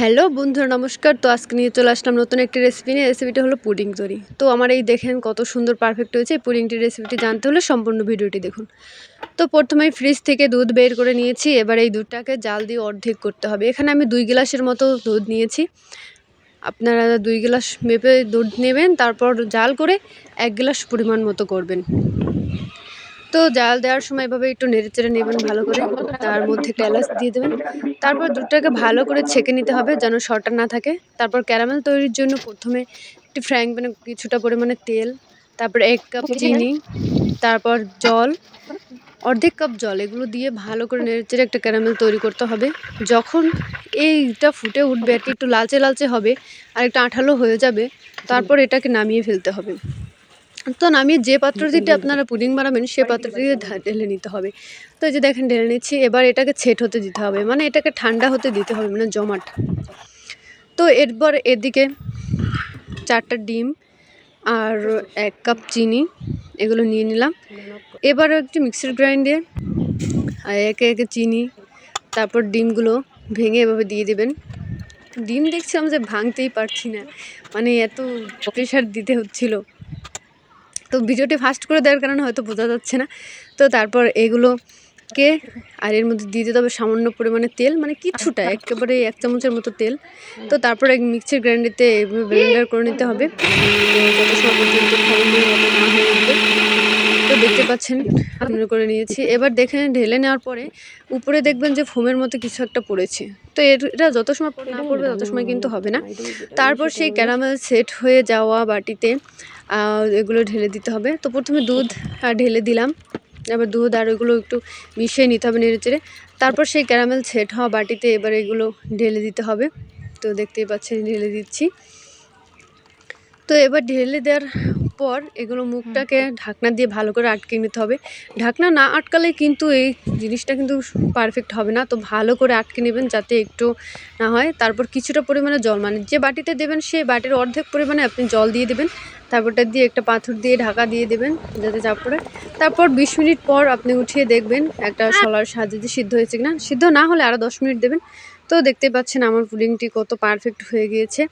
Hello বন্ধুরা, নমস্কার। তো আজকে নিয়ে চলে আসলাম নতুন একটি রেসিপি নিয়ে। রেসিপিটা হলো পুডিং তৈরি। তো আমার এই দেখেন কত সুন্দর পারফেক্ট হয়েছে। এই পুডিংটির রেসিপিটি জানতে হলে সম্পূর্ণ ভিডিওটি দেখুন। তো প্রথমেই ফ্রিজ থেকে দুধ বের করে নিয়েছি। এবার এই দুধটাকে জাল দিয়ে অর্ধেক করতে হবে। এখানে আমি দুই গ্লাসের মতো দুধ নিয়েছি। আপনারা দুই গ্লাস মেপে দুধ নেবেন, তারপর জাল করে এক গ্লাস পরিমাণ মতো করবেন। তো জাল দেওয়ার সময় এভাবে একটু নেড়ে চেড়ে নেবেন ভালো করে। তার মধ্যে একটা এলাচ দিয়ে দেবেন। তারপর দুধটাকে ভালো করে ছেঁকে নিতে হবে যেন শর্টার না থাকে। তারপর ক্যারামেল তৈরির জন্য প্রথমে একটি ফ্রাইং প্যানে কিছুটা পরিমাণে তেল তারপর এক কাপ চিনি তারপর জল অর্ধেক কাপ জল এগুলো দিয়ে ভালো করে নেড়ে চেড়ে একটা ক্যারামেল তৈরি করতে হবে। যখন এইটা ফুটে উঠবে আর কি একটু লালচে লালচে হবে আর একটু আঠালো হয়ে যাবে তারপর এটাকে নামিয়ে ফেলতে হবে। তো নামিয়ে যে পাত্র পাত্রটিতে আপনারা পুডিং বানাবেন সে পাত্র পাত্রটিতে ঢেলে নিতে হবে। তো এই যে দেখেন ঢেলে নিচ্ছি। এবার এটাকে ছেট হতে দিতে হবে। মানে এটাকে ঠান্ডা হতে দিতে হবে মানে জমাট। তো এরপর এদিকে চারটা ডিম আর এক কাপ চিনি এগুলো নিয়ে নিলাম। এবার একটি মিক্সার গ্রাইন্ডে একে একে চিনি তারপর ডিমগুলো ভেঙে এভাবে দিয়ে দেবেন। ডিম দেখছিলাম যে ভাঙতেই পারছি না। মানে এত প্রেশার দিতে হচ্ছিল। তো ভিডিওটি ফাস্ট করে দেওয়ার কারণে হয়তো বোঝা যাচ্ছে না। তো তারপর এগুলো কে? আর এর মধ্যে দিয়ে দিতে হবে সামান্য পরিমাণে তেল মানে কিছুটা একেবারে এক চামচের মতো তেল। তো তারপরে মিক্সার গ্রাইন্ডারতে ব্লেন্ডার করে নিতে হবে যত সময় পর্যন্ত না হয়ে উঠবে তো দেখতে পাচ্ছেন। আমরা করে নিয়েছি। এবার দেখে ঢেলে নেওয়ার পরে উপরে দেখবেন যে ফোমের মতো কিছু একটা পড়েছে। তো এটা যত সময় না পড়বে তত সময় কিন্তু হবে না। তারপর সেই ক্যারামেল সেট হয়ে যাওয়া বাটিতে এগুলো ঢেলে দিতে হবে। তো প্রথমে দুধ ঢেলে দিলাম। এবার দুধ আর ওইগুলো একটু মিশিয়ে নিতে হবে নেড়ে চেড়ে। তারপর সেই ক্যারামেল সেট হওয়া বাটিতে এবার এগুলো ঢেলে দিতে হবে। তো দেখতেই পাচ্ছেন, ঢেলে দিচ্ছি। তো এবার ঢেলে দেওয়ার পর এগুলো মুখটাকে ঢাকনা দিয়ে ভালো করে আটকে নিতে হবে। ঢাকনা না আটকালে কিন্তু এই জিনিসটা কিন্তু পারফেক্ট হবে না। তো ভালো করে আটকে নেবেন যাতে একটু না হয়। তারপর কিছুটা পরিমাণে জল মানে যে বাটিতে দেবেন সেই বাটির অর্ধেক পরিমাণে আপনি জল দিয়ে দেবেন। তারপরটা দিয়ে একটা পাথর দিয়ে ঢাকা দিয়ে দেবেন যাতে চাপ পড়ে। তারপর বিশ মিনিট পর আপনি উঠিয়ে দেখবেন একটা সলার সাহায্যে যে সিদ্ধ হয়েছে কিনা। সিদ্ধ না হলে আরও দশ মিনিট দেবেন। তো দেখতে পাচ্ছেন আমার পুডিংটি কত পারফেক্ট হয়ে গিয়েছে।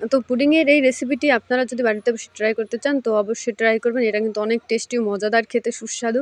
তো পুডিংয়ের এই রেসিপিটি আপনারা যদি বাড়িতে বসে ট্রাই করতে চান, তো অবশ্যই ট্রাই করবেন। এটা কিন্তু অনেক টেস্টি ও মজাদার, খেতে সুস্বাদু।